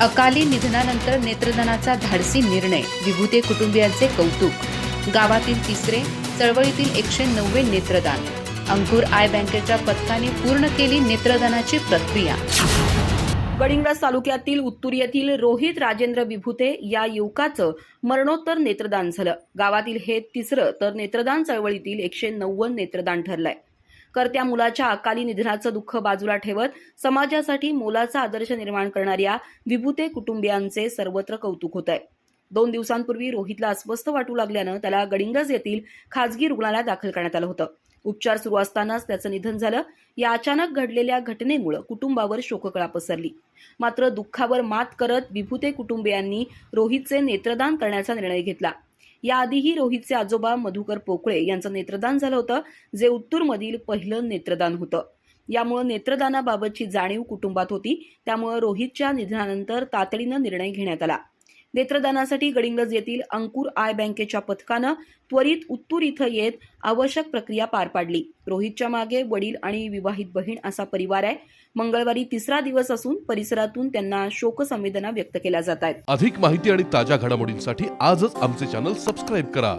अकाली निधनानंतर नेत्रदानाचा धाडसी निर्णय विभूते कुटुंबियांचे कौतुक. गावातील तिसरे चळवळीतील एकशे नव्वे नेत्रदान. अंकुर आय बँकेच्या पथकाने पूर्ण केली नेत्रदानाची प्रक्रिया. गडिंग्लज तालुक्यातील उत्तूर येथील रोहित राजेंद्र विभूते या युवकाचं मरणोत्तर नेत्रदान झालं. गावातील हे तिसरं तर नेत्रदान चळवळीतील एकशे नव्वद नेत्रदान ठरलंय. करत्या मुलाच्या अकाली निधनाचं दुःख बाजूला ठेवत समाजासाठी मोलाचा आदर्श निर्माण करणाऱ्या विभूते कुटुंबियांचे सर्वत्र कौतुक होत आहे. दोन दिवसांपूर्वी रोहितला अस्वस्थ वाटू लागल्यानं त्याला गडिंगज येथील खासगी रुग्णालयात दाखल करण्यात आलं होतं. उपचार सुरू असतानाच त्याचं निधन झालं. या अचानक घडलेल्या घटनेमुळे कुटुंबावर शोककळा पसरली. मात्र दुःखावर मात करत विभूते कुटुंबियांनी रोहितचे नेत्रदान करण्याचा निर्णय घेतला. याआधीही रोहितचे आजोबा मधुकर पोकळे यांचं नेत्रदान झालं होतं जे उत्तूरमधील पहिलं नेत्रदान होतं. यामुळे नेत्रदानाबाबतची जाणीव कुटुंबात होती त्यामुळे रोहितच्या निधनानंतर तातडीनं निर्णय घेण्यात आला. नेत्रदानासाठी गडिंग्लज येथील अंकुर आय बँकेच्या पथकानं त्वरित उत्तूर इथं येत आवश्यक प्रक्रिया पार पाडली. रोहितच्या मागे वडील आणि विवाहित बहीण असा परिवार आहे. मंगळवारी तिसरा दिवस असून परिसरातून त्यांना शोकसंवेदना व्यक्त केल्या जात आहेत. अधिक माहिती आणि ताज्या घडामोडींसाठी आजच आमचे चॅनल सबस्क्राईब करा.